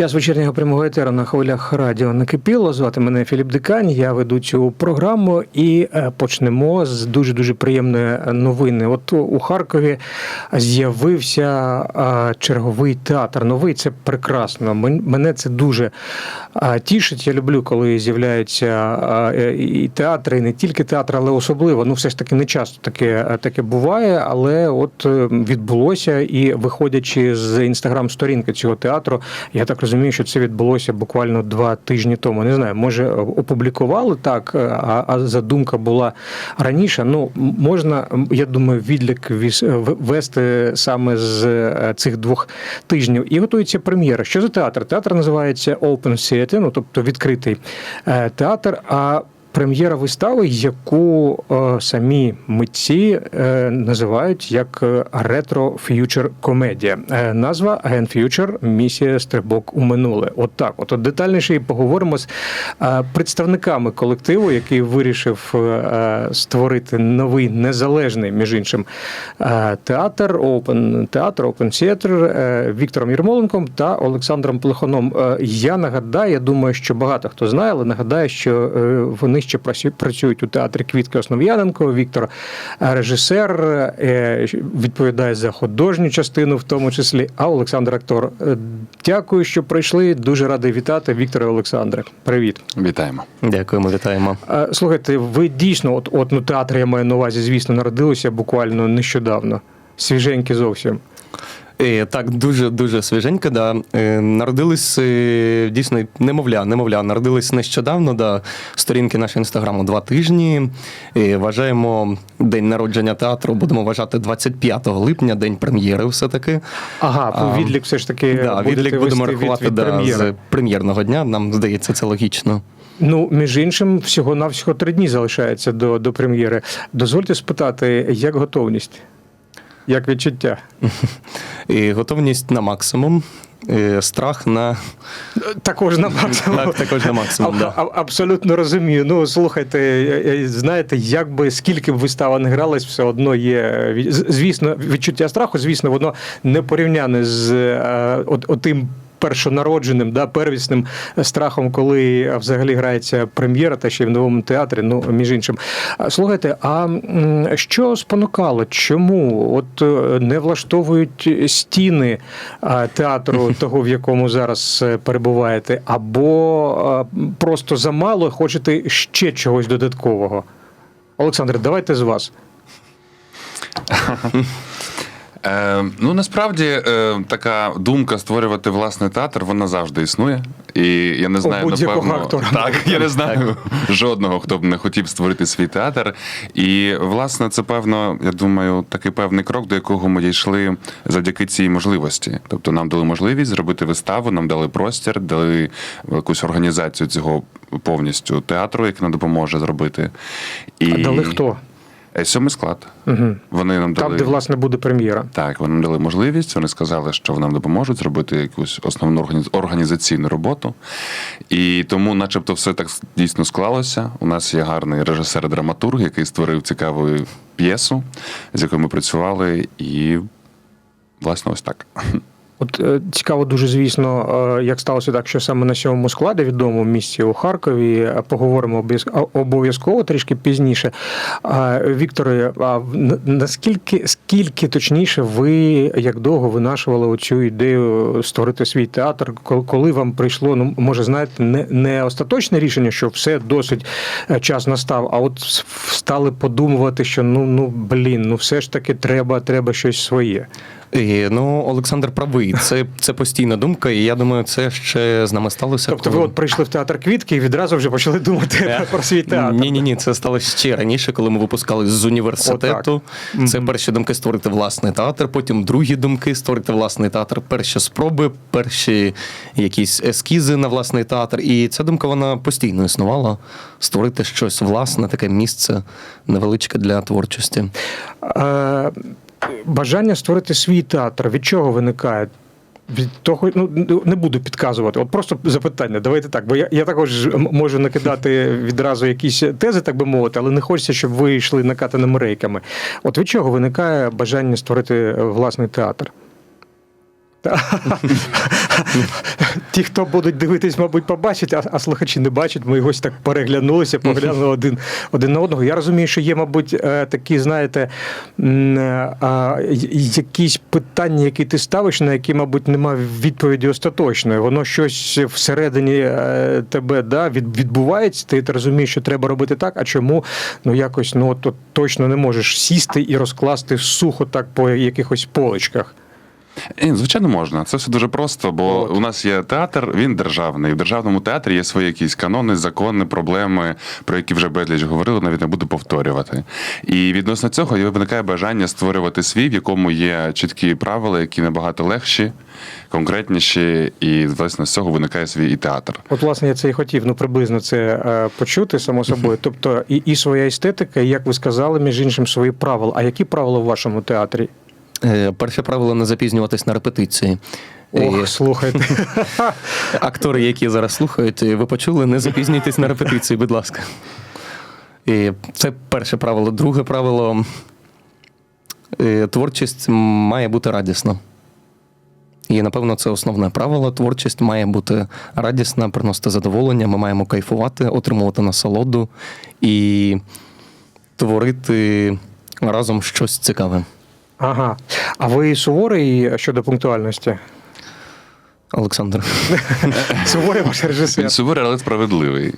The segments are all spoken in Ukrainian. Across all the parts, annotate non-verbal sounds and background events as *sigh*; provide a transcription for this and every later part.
Час вечірнього прямого етера на хвилях радіо накипіло. Звати мене Філіп Дикань. Я веду цю програму і е, почнемо з дуже дуже приємної новини. От у Харкові з'явився е, черговий театр. Новий це прекрасно. Мен- Мене це дуже е, тішить. Я люблю, коли з'являються е, і театри, і не тільки театр, але особливо. Ну, все ж таки не часто таке, таке буває, але от е, відбулося і виходячи з інстаграм-сторінки цього театру, я так розумію, що це відбулося буквально два тижні тому. Не знаю, може опублікували так, а, а задумка була раніше. Ну можна, я думаю, відлік віс- вести саме з е, цих двох тижнів. І готується прем'єра. Що за театр? Театр називається Open Theater, ну тобто відкритий е, театр. А Прем'єра вистави, яку е, самі митці е, називають як е, ретро-ф'ючер комедія. Назва Ген Ф'ючер Місія Стрибок у минуле. От так. От, детальніше і поговоримо з представниками колективу, який вирішив створити новий незалежний, між іншим, театр, Open театр, Open Theatre, е, Віктором Єрмоленком та Олександром Плехоном. Я нагадаю, я думаю, що багато хто знає, але нагадаю, що е, вони ще працюють у театрі Квітки Основ'яненко. Віктор е, режисер, е, відповідає за художню частину, в тому числі, а Олександр актор. Е, Дякую, що прийшли. Дуже радий вітати Віктора і Олександре. Привіт. Вітаємо. Дякуємо, вітаємо. Слухайте, ви дійсно, от, от ну, театр я маю на увазі, звісно, народилися буквально нещодавно. Свіженькі зовсім. Е, Так, дуже дуже свіженько. Да. Е, Народились е, дійсно немовля, немовля. Народились нещодавно. Да. Сторінки нашого інстаграму два тижні. Вважаємо день народження театру. Будемо вважати 25 липня, день прем'єри, все таки. Ага, А, відлік все ж таки Да, відлік будемо вести від- рахувати від да, прем'єри. з прем'єрного дня. Нам здається, це логічно. Ну, між іншим, всього навсього три дні залишається до, до прем'єри. Дозвольте спитати, як готовність? Як відчуття? І готовність на максимум. Страх на Також на максимум. так, також на максимум. А- Да. Абсолютно розумію. Ну слухайте, знаєте, як би скільки б вистава не гралась, все одно є звісно відчуття страху. Звісно, воно не порівняне з е, от, отим. Першонародженим, да, первісним страхом, коли взагалі грається прем'єра, та ще й в новому театрі. Ну, між іншим. Слухайте, а що спонукало? Чому от е, не влаштовують стіни театру, *laughs* того, в якому зараз е, перебуваєте, або е, просто замало хочете ще чогось додаткового? Олександр, давайте з вас. *laughs* Е, ну насправді е, така думка створювати власний театр, вона завжди існує. І я не знаю, будь-якого напевно, актора. так я не знаю жодного, хто б не хотів створити свій театр. І власне це певно, я думаю, такий певний крок, до якого ми дійшли завдяки цій можливості. Тобто нам дали можливість зробити виставу, нам дали простір, дали якусь організацію цього повністю театру, який нам допоможе зробити. І А дали хто? Сьомий склад. Угу. Вони нам дали Там, де власне буде прем'єра. так, вони нам дали можливість. Вони сказали, що нам допоможуть зробити якусь основну організаційну роботу. І тому, начебто, все так дійсно склалося. У нас є гарний режисер-драматург, який створив цікаву п'єсу, з якою ми працювали, і власне ось так. От е, цікаво дуже, звісно, е, як сталося так, що саме на сьомому складі, відомому місці у Харкові, е, поговоримо обов'яз- обов'язково трішки пізніше. Вікторе, а наскільки скільки точніше ви як довго винашували оцю ідею створити свій театр? Кол- Коли вам прийшло, ну може, знаєте, не, не остаточне рішення, що все досить час настав, а от стали подумувати, що ну ну блін, ну все ж таки треба, треба щось своє. І, ну, Олександр правий. Це, це постійна думка, і я думаю, це ще з нами сталося. Тобто ви от прийшли в театр квітки і відразу вже почали думати *laughs* про свій театр. Ні, ні, ні, це сталося ще раніше, коли ми випускали з університету. Це перші думки створити власний театр, потім другі думки створити власний театр, перші спроби, перші якісь ескізи на власний театр. І ця думка вона постійно існувала. Створити щось власне, таке місце невеличке для творчості. Бажання створити свій театр. Від чого виникає? від того, ну не буду підказувати. От просто запитання. Давайте так, бо я, я також можу накидати відразу якісь тези, так би мовити, але не хочеться, щоб ви йшли накатаними рейками. От від чого виникає бажання створити е, власний театр? Ті, хто будуть дивитись, мабуть, побачать, а, а слухачі не бачать. Ми ось так переглянулися, поглянули один, один на одного. Я розумію, що є, мабуть, е, такі, знаєте, якісь питання, які ти ставиш, на які, мабуть, немає відповіді остаточної. Воно щось всередині е, тебе да, від- відбувається. Ти, розумієш, що треба робити так, а чому ну якось ну от точно не можеш сісти і розкласти сухо так по якихось поличках. Е, Звичайно, можна. Це все дуже просто, бо От. у нас є театр, він державний. В державному театрі є свої якісь канони, закони, проблеми, про які вже безліч говорили, навіть не буду повторювати. І відносно цього виникає бажання створювати свій, в якому є чіткі правила, які набагато легші, конкретніші, і власне з цього виникає свій і театр. От, власне, я це і хотів ну приблизно це е, почути само собою. Тобто, і, і своя естетика, і, як ви сказали, між іншим, свої правила. А які правила в вашому театрі? Е, Перше правило не запізнюватись на репетиції. Ох, Е, слухайте. *laughs* Актори, які зараз слухають, ви почули, не запізнюйтесь на репетиції, будь ласка. І це перше правило. Друге правило е, творчість має бути радісна. І, напевно, це основне правило. Творчість має бути радісна, приносити задоволення. Ми маємо кайфувати, отримувати насолоду і творити разом щось цікаве. Ага. А ви суворий щодо пунктуальності? Олександр. *laughs* Суворий ваш режисер. Він суворий, але справедливий.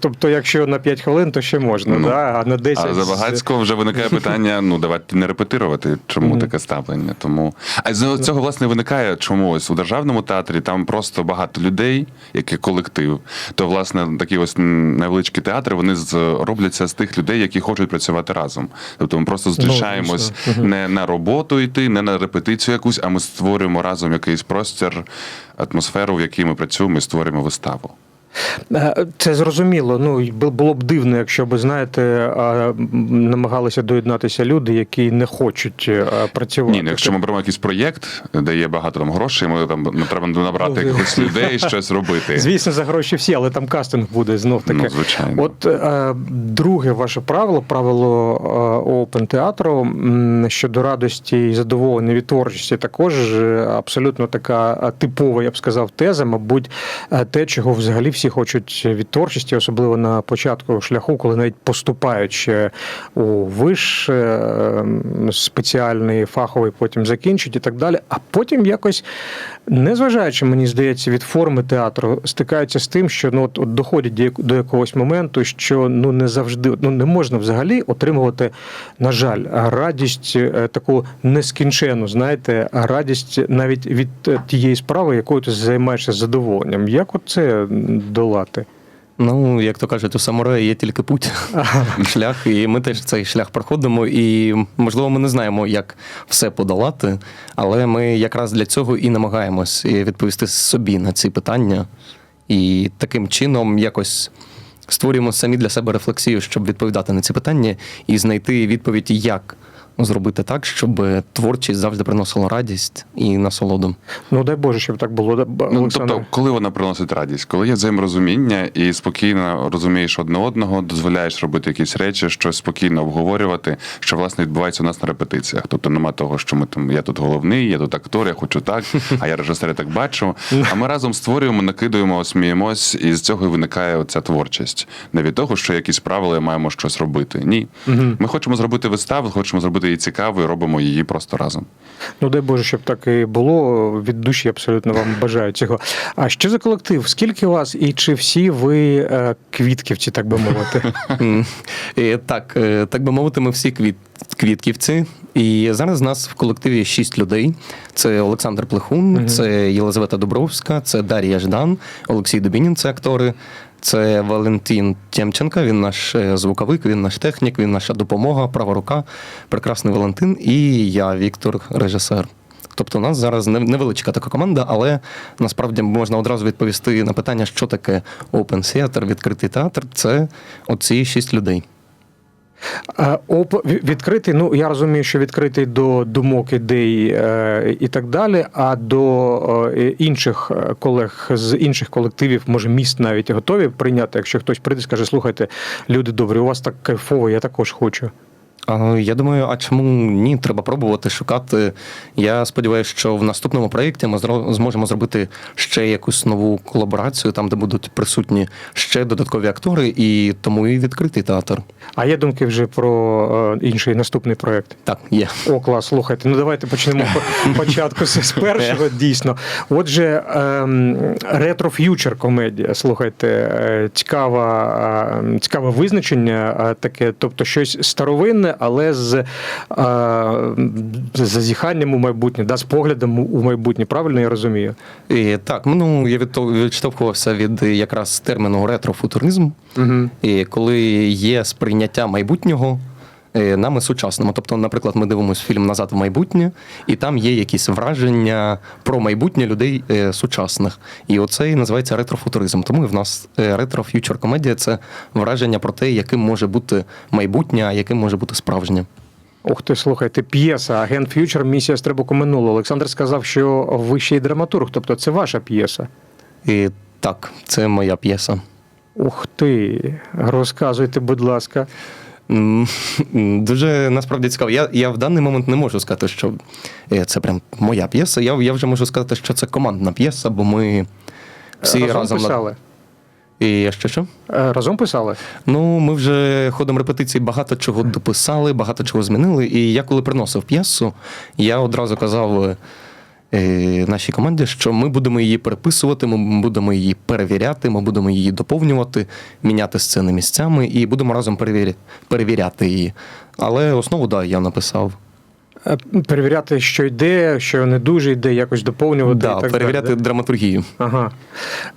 Тобто, якщо на 5 хвилин, то ще можна, Ну, да? а на 10... А за багацько вже виникає *laughs* питання: ну давайте не репетирувати, чому таке ставлення. Тому а з цього власне виникає чому ось у державному театрі там просто багато людей, як і колектив. То власне такі ось невеличкі театри вони з робляться з тих людей, які хочуть працювати разом. Тобто ми просто зустрічаємось звісно. Мгм. не на роботу йти, не на репетицію якусь, а ми створюємо разом якийсь простір, атмосферу, в якій ми працюємо, і створюємо виставу. Е, Це зрозуміло. Ну було б дивно, якщо б знаєте, намагалися доєднатися люди, які не хочуть е, працювати. Ні, ну якщо ми беремо якийсь проєкт, де є багато там грошей, ми там ну, треба набрати Ну, якихось людей, щось робити. *laughs* Звісно, за гроші всі, але там кастинг буде знов таки. Ну, звичайно. От е, друге ваше правило, правило Open театру щодо радості і задоволення від творчості, також абсолютно така типова, я б сказав, теза, мабуть, те, чого взагалі всі хочуть від творчості, особливо на початку шляху, коли навіть поступають ще у виш е, спеціальний, фаховий, потім закінчують і так далі. А потім якось, незважаючи, мені здається, від форми театру, стикаються з тим, що ну от, от доходять до якогось моменту, що ну не завжди ну не можна взагалі отримувати, на жаль, радість е, таку нескінчену, знаєте, радість навіть від е, тієї справи, якою ти займаєшся задоволенням. Як от це долати? Ну, як то кажуть, у самураї є тільки путь, *laughs* шлях, і ми теж цей шлях проходимо. І можливо, ми не знаємо, як все подолати, але ми якраз для цього і намагаємось відповісти собі на ці питання. І таким чином якось створюємо самі для себе рефлексію, щоб відповідати на ці питання і знайти відповідь, як зробити так, щоб творчість завжди приносила радість і насолоду. Ну дай Боже, щоб так було. Ну, тобто, коли вона приносить радість, коли є взаєморозуміння і спокійно розумієш одне одного, дозволяєш робити якісь речі, щось спокійно обговорювати, що власне відбувається у нас на репетиціях. Тобто нема того, що ми там я тут головний, я тут актор, я хочу так, а я режисер я так бачу. А ми разом створюємо, накидуємо, сміємось, і з цього і виникає оця творчість. Не від того, що якісь правила маємо щось робити. Ні. Ми хочемо зробити виставу, хочемо зробити її цікавою, робимо її просто разом. Ну, дай Боже, щоб так і було. Від душі абсолютно вам бажаю цього. А що за колектив? Скільки вас і чи всі ви е, квітківці, так би мовити? Е, Так, е, так би мовити, ми всі квіт, квітківці. І зараз нас в колективі шість людей: це Олександр Плехун, це Єлизавета Дубровська, це Дар'я Ждан, Олексій Дубінін, це актори. Це Валентин Тємченко, він наш е, звуковик, він наш технік, він наша допомога, права рука, прекрасний Валентин, і я, Віктор, режисер. Тобто у нас зараз невеличка така команда, але насправді можна одразу відповісти на питання, що таке Open Theater, відкритий театр. Це оці шість людей. Відкритий, ну я розумію, що відкритий до думок, ідей е, і так далі. А до інших е, колег з інших колективів, може, міст навіть готові прийняти, якщо хтось прийде скаже, слухайте, люди добрі, у вас так кайфово, я також хочу. А, Я думаю, а чому ні? Треба пробувати шукати. Я сподіваюся, що в наступному проєкті ми зможемо зробити ще якусь нову колаборацію, там, де будуть присутні ще додаткові актори, і тому і відкритий театр. А є думки вже про е, інший наступний проект. Так, є. О, клас, слухайте. Ну давайте почнемо *laughs* початку з першого. Дійсно. Отже, ем, ретро-ф'ючер комедія. Слухайте, е, цікава, е, цікаве визначення е, таке, тобто щось старовинне, але з е, з зазіханням у майбутнє, да, з поглядом у майбутнє. Правильно я розумію? І, так, ну я відштовхувався від е, якраз терміну ретрофутуризм. Угу. І коли є сприйняття майбутнього е, нами сучасними. Тобто, наприклад, ми дивимося фільм Назад в майбутнє, і там є якісь враження про майбутнє людей е, сучасних. І оце і називається ретрофутуризм. Тому і в нас е, ретро-ф'ючер комедія це враження про те, яким може бути майбутнє, а яким може бути справжнє. Ух ти, слухайте, п'єса Агент Ф'ючер, місія стрибоку минуло. Олександр сказав, що ви ще й драматург, тобто це ваша п'єса. І так, це моя п'єса. Ух ти, розказуйте, будь ласка. *laughs* Дуже насправді цікаво. Я, я в даний момент не можу сказати, що е, це прям моя п'єса. Я, я вже можу сказати, що це командна п'єса, бо ми всі разом, разом. писали. І що що? Е, Разом писали? Ну, ми вже ходом репетицій багато чого дописали, багато чого змінили. І я коли приносив п'єсу, я одразу казав нашій команді, що ми будемо її переписувати, ми будемо її перевіряти, ми будемо її доповнювати, міняти сцени місцями і будемо разом перевіря- перевіряти її. Але основу, да, я написав. Е, Перевіряти, що йде, що не дуже йде, якось доповнювати. Да, і так перевіряти далі, да? драматургію. Ага.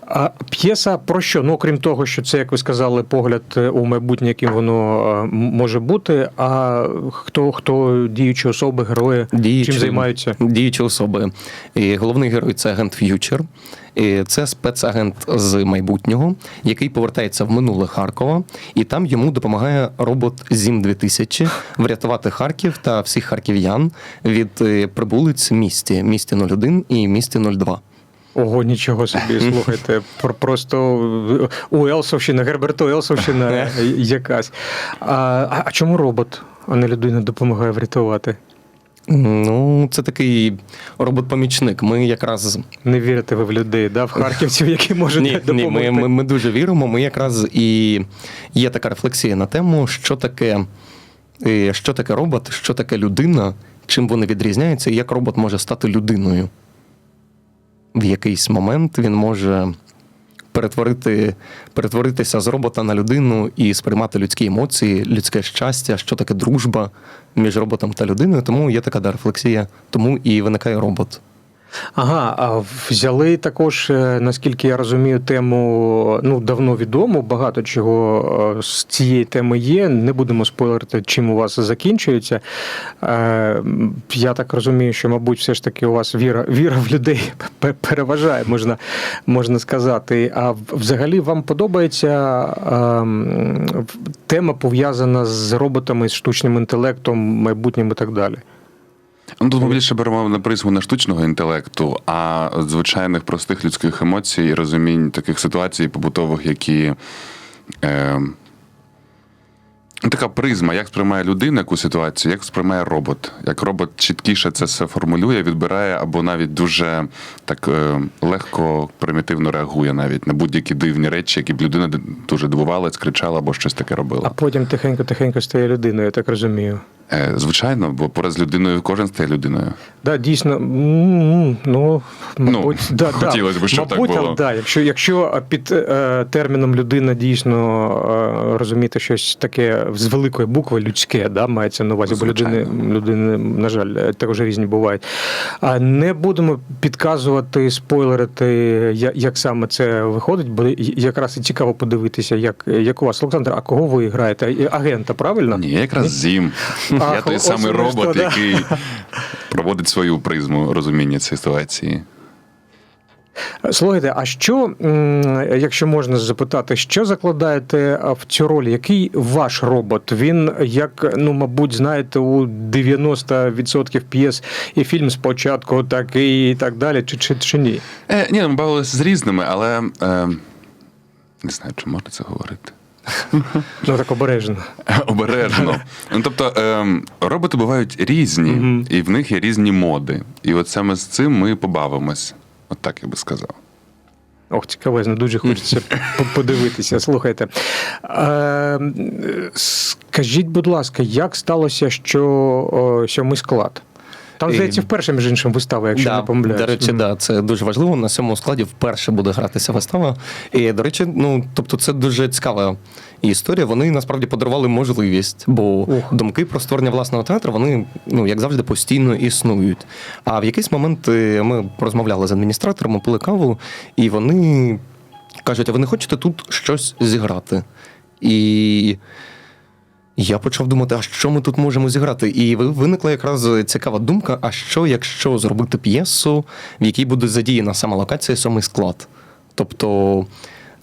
А п'єса про що? Ну, окрім того, що це, як ви сказали, погляд е, у майбутнє, яким воно е, може бути. А хто хто діючі особи, герої, чим займаються? Діючі особи. І головний герой це агент Ф'ючер. І це спецагент з майбутнього, який повертається в минуле Харкова, і там йому допомагає робот Зім 2000 врятувати Харків та всіх харків'ян від е, прибулиць місті, місті 01 і місті 02. Ого, нічого собі, *laughs* слухайте. Про- Просто Уелсовщина, Герберто Уелсовщина якась. А- а чому робот, а не людина допомагає врятувати? Ну, це такий робот-помічник. Ми якраз Не вірите ви в людей, да? в харківців, які можуть ні, допомогти. ні, ми, ми, ми дуже віримо. Ми якраз і є така рефлексія на тему, що таке, е, що таке робот, що таке людина, чим вони відрізняються, і як робот може стати людиною. В якийсь момент він може перетворити, перетворитися з робота на людину і сприймати людські емоції, людське щастя, що таке дружба між роботом та людиною. Тому є така да, рефлексія, тому і виникає робот. Ага, а взяли також, е, наскільки я розумію, тему ну давно відомо. Багато чого е, з цієї теми є. Не будемо спойлерити, чим у вас закінчується. Е, Я так розумію, що, мабуть, все ж таки у вас віра, віра в людей *laughs* пе- переважає, можна, можна сказати. А взагалі вам подобається ем, тема пов'язана з роботами, з штучним інтелектом, майбутнім і так далі. Ну, тут ми більше беремо на призму не штучного інтелекту, а звичайних простих людських емоцій і розумінь таких ситуацій побутових, які. Е, така призма, як сприймає людина яку ситуацію, як сприймає робот. Як робот чіткіше це все формулює, відбирає або навіть дуже так е, легко, примітивно реагує навіть на будь-які дивні речі, які б людина дуже дивувалась, кричала або щось таке робила. А потім тихенько-тихенько стає людиною, я так розумію. Е, звичайно, бо поряд з людиною кожен стає людиною. Да, дійсно, ну, мабуть, Ну, да, хотілося да. б, щоб так було. але Да, якщо, якщо під е, терміном людина дійсно е, розуміти щось таке з великої букви людське, да, мається на увазі, бо людини, людини, на жаль, е, також різні бувають. А не будемо підказувати, спойлерити, як саме це виходить, бо якраз і цікаво подивитися, як, як у вас. Олександр, а кого ви граєте? Агента, правильно? Ні, якраз зім. *laughs* Ах, Я той самий робот, що, да. який проводить свою призму розуміння цієї ситуації. Слухайте, а що, якщо можна запитати, що закладаєте в цю роль? Який ваш робот? Він, як, ну, мабуть, знаєте, у 90% п'єс і фільм спочатку такий і так далі, чи, чи, чи ні? Е, ні, ми бавилися з різними, але е, не знаю, чи можна це говорити. *laughs* Ну так обережно. Обережно. Ну, тобто, ем, роботи бувають різні, Мгм. і в них є різні моди. І от саме з цим ми побавимось. От так я би сказав. Ох, цікавезно, дуже хочеться *laughs* по- подивитися. Слухайте. Е, скажіть, будь ласка, як сталося, що о, сьомий склад? Там, І- здається, вперше, між іншим, вистава, якщо да, не помиляюсь. До речі, Мгм. да, це дуже важливо. На цьому складі вперше буде гратися вистава. І, до речі, ну тобто, це дуже цікава історія. Вони насправді подарували можливість, бо Ух. думки про створення власного театру, вони, ну як завжди, постійно існують. А в якийсь момент е, ми розмовляли з адміністратором, пили каву, і вони кажуть: а ви не хочете тут щось зіграти? І я почав думати, а що ми тут можемо зіграти? І виникла якраз цікава думка: а що, якщо зробити п'єсу, в якій буде задіяна сама локація сьомий склад? Тобто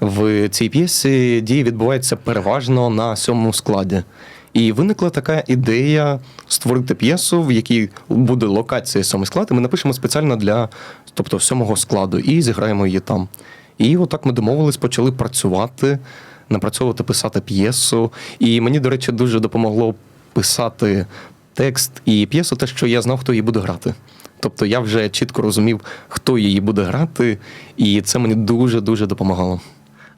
в цій п'єсі дії відбуваються переважно на сьомому складі. І виникла така ідея створити п'єсу, в якій буде локація сьомий склад, і ми напишемо спеціально для тобто, сьомого складу і зіграємо її там. І отак ми домовились, почали працювати, напрацьовувати, писати п'єсу. І мені, до речі, дуже допомогло писати текст і п'єсу, те, що я знав, хто її буде грати. Тобто я вже чітко розумів, хто її буде грати, і це мені дуже дуже допомагало.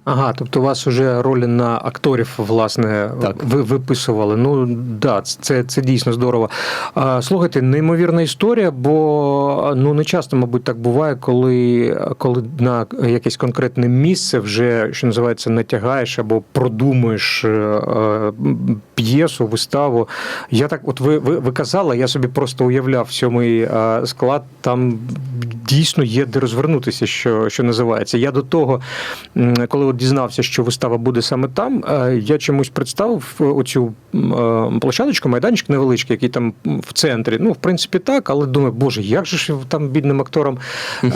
Ага, тобто у вас вже ролі на акторів, власне, Так. ви виписували. Ну да, це, це дійсно здорово. А, слухайте, неймовірна історія, бо ну не часто, мабуть, так буває, коли, коли на якесь конкретне місце вже що називається натягаєш або продумуєш е, е, п'єсу, виставу. Я так, от ви, ви, ви казали, я собі просто уявляв сьомий е, склад, там дійсно є де розвернутися, що, що називається. Я до того, м, коли дізнався, що вистава буде саме там, е, я чомусь представив оцю е, площадочку, майданчик невеличкий, який там в центрі. Ну, в принципі, так, але думаю, боже, як же ж там бідним акторам е,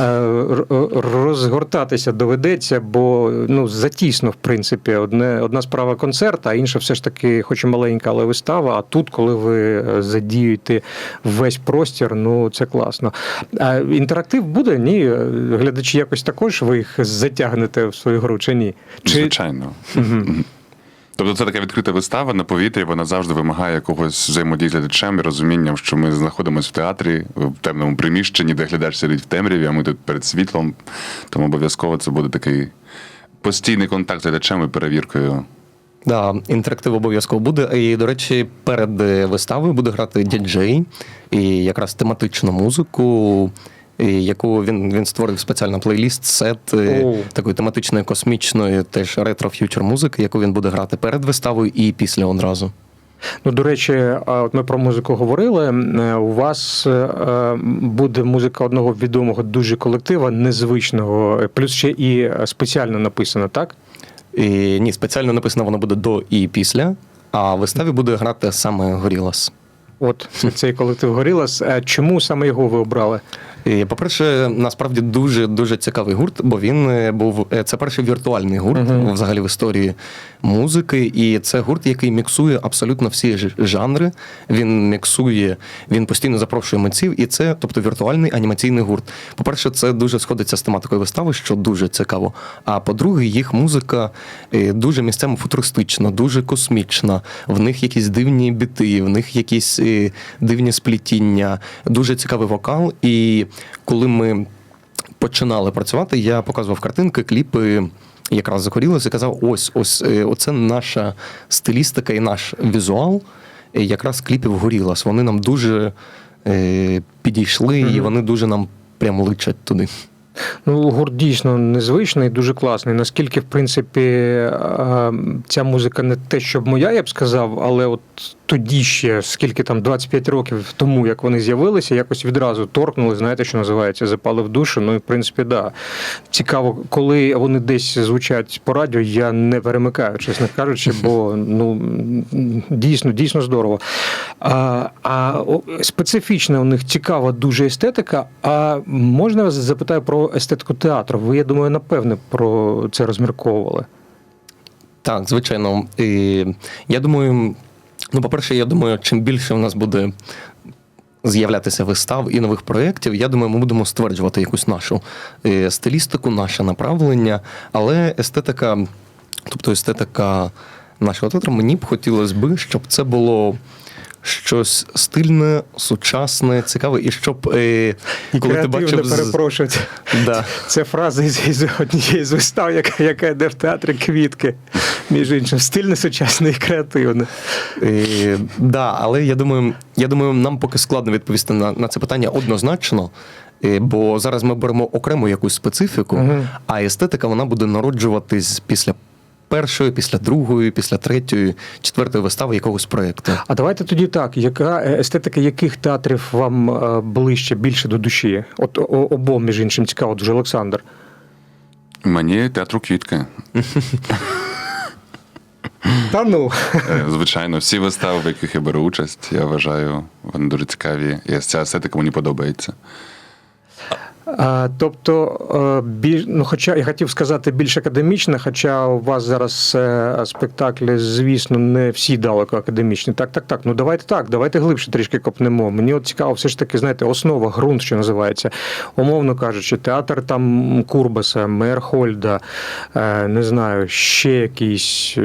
розгортатися доведеться, бо ну, затісно, в принципі, одне, одна справа концерт, а інша все ж таки, хоч і маленька, але вистава. А тут, коли ви е, задіюєте весь простір, ну це класно. Інтерактив буде? Ні. Глядачі якось також ви їх затягнете в свою гру чи ні? Чи... Звичайно. Тобто це така відкрита вистава на повітрі, вона завжди вимагає якогось взаємодії з глядачем і розумінням, що ми знаходимося в театрі, в темному приміщенні, де глядач сидить в темряві, а ми тут перед світлом. Тому обов'язково це буде такий постійний контакт з глядачем і перевіркою. Да, інтерактив обов'язково буде. І, до речі, перед е, виставою буде грати діджей, і якраз тематичну музику, яку він, він створив спеціально плейліст, сет е, О. такої тематичної космічної, теж ретро-ф'ючер музики, яку він буде грати перед виставою і після одразу. Ну, до речі, от ми про музику говорили. Е, У вас е, буде музика одного відомого дуже колектива, незвичного, е, плюс ще і е, спеціально написана, так? І, ні, спеціально написано воно буде до і після, а в виставі буде грати саме Горілас. От цей колектив Горілас. Е, Чому саме його ви обрали? По-перше, насправді дуже дуже цікавий гурт, бо він е, був е, це перший віртуальний гурт Мгм. взагалі в історії музики. І це гурт, який міксує абсолютно всі жанри. Він міксує, він постійно запрошує митців, і це, тобто, віртуальний анімаційний гурт. По-перше, це дуже сходиться з тематикою вистави, що дуже цікаво. А по-друге, їх музика дуже місцями футуристична, дуже космічна. В них якісь дивні біти, в них якісь е, дивні сплітіння, дуже цікавий вокал. І коли ми починали працювати, я показував картинки, кліпи. Якраз захорілося і казав: ось, ось, е, оце наша стилістика і наш візуал. е, Якраз кліпів горілас. Вони нам дуже е, підійшли, і вони дуже нам прямо личать туди. Ну, гурт дійсно незвичний, дуже класний. Наскільки, в принципі, ця музика не те, щоб моя, я б сказав, але от тоді ще, скільки там 25 років тому, як вони з'явилися, якось відразу торкнули, знаєте, що називається, запали в душу. Ну і в принципі, да. Цікаво, коли вони десь звучать по радіо, я не перемикаю, чесно кажучи, бо ну дійсно, дійсно здорово. А, а специфічна у них цікава дуже естетика. А можна вас запитаю про про естетику театру. Ви, я думаю, напевне про це розмірковували. Так, звичайно. І я думаю, ну, по-перше, я думаю, чим більше в нас буде з'являтися вистав і нових проєктів, я думаю, ми будемо стверджувати якусь нашу е, стилістику, наше направлення, але естетика, тобто естетика нашого театру, мені б хотілося би, щоб це було. Щось стильне, сучасне, цікаве, і щоб е, І коли ти бачив з- перепрошую. да, Це фраза із однієї з вистав, яка, яка йде в театрі квітки. Між іншим, стильне, сучасне і креативне. Е, да, але я думаю, я думаю, нам поки складно відповісти на, на це питання однозначно. е, Бо зараз ми беремо окрему якусь специфіку, Мгм. а естетика вона буде народжуватись після першої, після другої, після третьої, четвертої вистави якогось проєкту. А давайте тоді так. Яка е, естетика яких театрів вам е, ближче, більше до душі? От обом, між іншим, цікаво, дуже Олександр. Мені театру квітки. Та ну. Е, Звичайно, всі вистави, в яких я беру участь, я вважаю, вони дуже цікаві. І ця естетика мені подобається. Тобто, е, біль, ну, хоча я хотів сказати більш академічне, хоча у вас зараз е, спектаклі, звісно, не всі далеко академічні. Так, так, так. Ну давайте так, давайте глибше трішки копнемо. Мені от цікаво, все ж таки, знаєте, основа, ґрунт, що називається. Умовно кажучи, театр там Курбаса, Мейерхольда, е, не знаю, ще якийсь.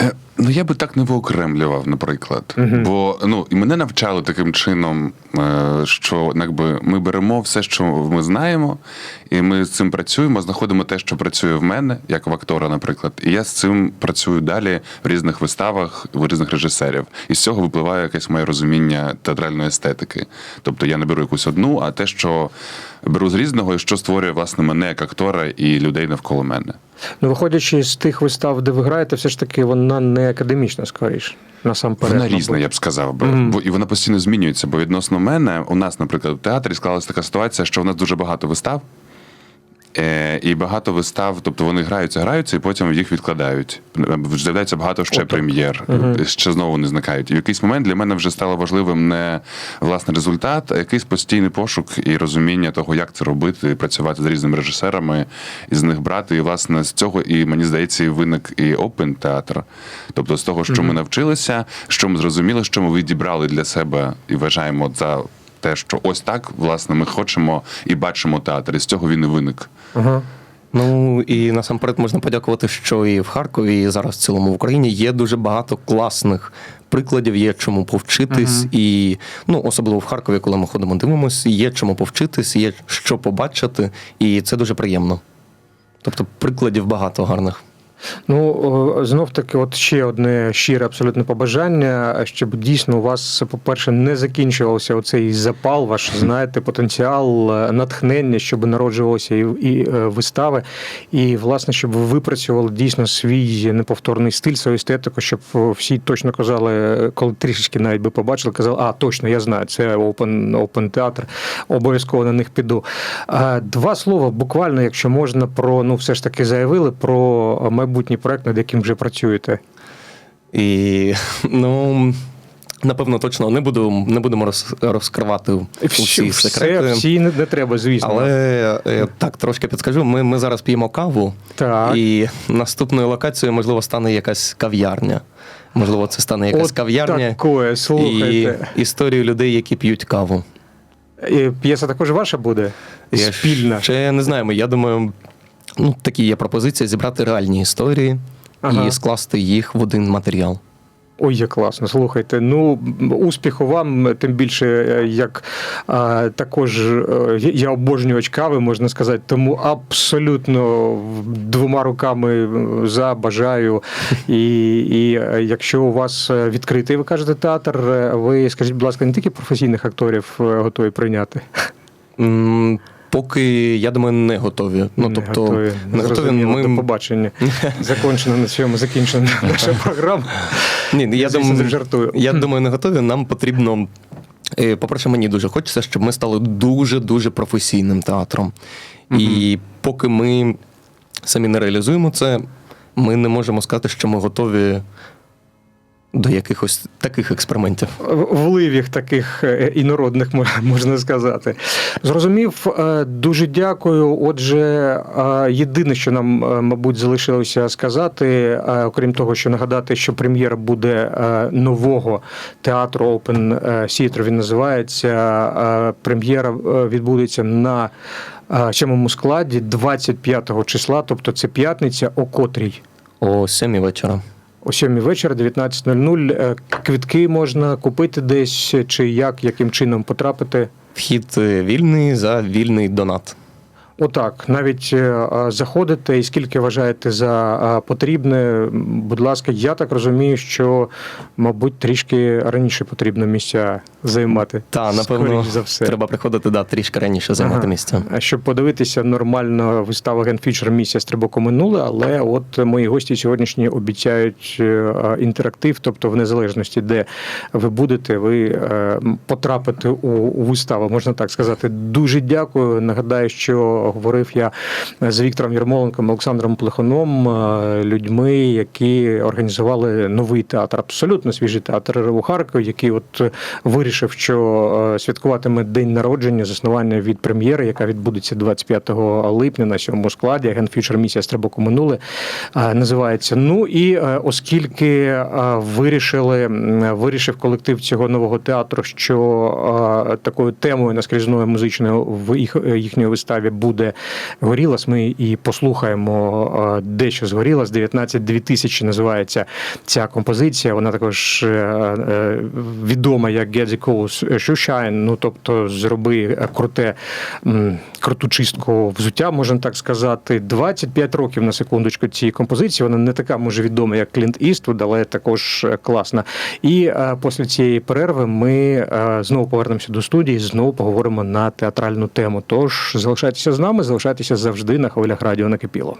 Е, Ну, я би так не виокремлював, наприклад. Бо ну, і мене навчали таким чином, е, що якби, ми беремо все, що ми знаємо, і ми з цим працюємо, знаходимо те, що працює в мене, як в актора, наприклад. І я з цим працюю далі в різних виставах, в різних режисерів. І з цього випливає якесь моє розуміння театральної естетики. Тобто я не беру якусь одну, а те, що беру з різного, і що створює власне мене як актора і людей навколо мене. Ну, виходячи з тих вистав, де ви граєте, все ж таки вона не академічна, скоріш. Насамперед. Вона різна, я б сказав би. Мгм. Бо і вона постійно змінюється. Бо відносно мене, у нас, наприклад, в театрі склалася така ситуація, що у нас дуже багато вистав. Е, і багато вистав, тобто вони граються, граються, і потім їх відкладають. З'являється багато ще Отак. прем'єр, ще знову не зникають. І в якийсь момент для мене вже стало важливим не власне результат, а якийсь постійний пошук і розуміння того, як це робити, працювати з різними режисерами, і з них брати. І власне з цього, і мені здається, і виник і опен театр. Тобто з того, що ми навчилися, що ми зрозуміли, що ми відібрали для себе і вважаємо за. Те, що ось так, власне, ми хочемо і бачимо театр, і з цього він і виник. Ага. Ну і насамперед можна подякувати, що і в Харкові, і зараз в цілому в Україні є дуже багато класних прикладів, є чому повчитись, і ну особливо в Харкові, коли ми ходимо, дивимося, є чому повчитись, є що побачити, і це дуже приємно. Тобто прикладів багато гарних. Ну, знов таки, от ще одне щире абсолютне побажання, щоб дійсно у вас, по-перше, не закінчувався оцей запал, ваш, знаєте, потенціал, е, натхнення, щоб народжувалися і, і е, вистави. І, власне, щоб ви випрацювали дійсно свій неповторний стиль, свою естетику, щоб всі точно казали, е, коли трішечки навіть би побачили, казали, а точно, я знаю, це Open, open театр, обов'язково на них піду. Два слова, буквально, якщо можна, про ну, все ж таки заявили про майбутній проект, над яким вже працюєте. І *laughs* ну. Напевно, точно не буду не будемо роз, розкривати усі все, секрети. всі не, не треба, звісно. Але е, так, трошки підскажу. Ми, ми зараз п'ємо каву, Так. і наступною локацією, можливо, стане якась кав'ярня. Можливо, це стане якась От кав'ярня такое, і історію людей, які п'ють каву. І п'єса також ваша буде? Я Спільна. Ще не знаємо. Я думаю, ну, такі є пропозиції зібрати реальні історії Ага. і скласти їх в один матеріал. Ой, як класно, слухайте. Ну, успіху вам, тим більше, е, як а, також е, я обожнювач кави, можна сказати, тому абсолютно двома руками за бажаю. І, і е, якщо у вас е, відкритий, ви кажете, театр, е, ви скажіть, будь ласка, не тільки професійних акторів е, готові прийняти. Поки, я думаю, не готові. Ну, Не тобто, готові. не готові. Зрозуміло. До побачення. *laughs* Закончено на цьому закінчена наша програма. Ні, я, звісно, думаю, жартую. я думаю, не готові. Нам потрібно. е, По-перше, мені дуже хочеться, щоб ми стали дуже-дуже професійним театром. І поки ми самі не реалізуємо це, ми не можемо сказати, що ми готові до якихось таких експериментів. вливів таких е, інородних, мо- можна сказати. Зрозумів, Е, дуже дякую. Отже, е, єдине, що нам, мабуть, залишилося сказати, окрім того, що нагадати, що прем'єра буде нового театру Open Theatre, він називається. Прем'єра відбудеться на сьомому складі 25 числа, тобто це п'ятниця, о котрій. О сьомій вечора. О 7 вечора, 19.00. Квітки Квитки можна купити десь, чи як, яким чином потрапити. Вхід е, вільний за вільний донат. Отак, навіть е, заходите, і скільки вважаєте за потрібне, будь ласка, я так розумію, що, мабуть, трішки раніше потрібно місця займати. Та, напевно, за все. треба приходити да, трішки раніше займати Ага. місце. А Щоб подивитися нормально виставу Генфічер місія стрибоку минуле, але от мої гості сьогоднішні обіцяють е, інтерактив, тобто в незалежності, де ви будете, ви е, потрапите у виставу, можна так сказати. Дуже дякую. Нагадаю, що говорив я з Віктором Єрмоленком, Олександром Плехоном, е, людьми, які організували новий театр, абсолютно свіжий театр у Харкові, який от е, вирішив, що е, святкуватиме день народження, заснування від прем'єри, яка відбудеться 25 липня на сьомому складі. Генфічер місія стрибоку минуле е, називається. Ну і оскільки вирішили, вирішив колектив цього нового театру, що такою темою наскрізною музичною в їх, їхньої виставі буде Горілас. Ми і послухаємо е, дещо з Горілас. 19 2000 називається ця композиція. Вона також е, е, відома як Get the Coast Shoeshine, ну тобто зроби круте, круту чистку взуття, можна так сказати. 25 років на секундочку цій композиції. Вона не така може відома, як Клінт Іствуд, але також класна. І після цієї перерви ми знову повернемося до студії, знову поговоримо на театральну тему. Тож залишайтеся з нами, залишайтеся завжди на хвилях радіо накипіло.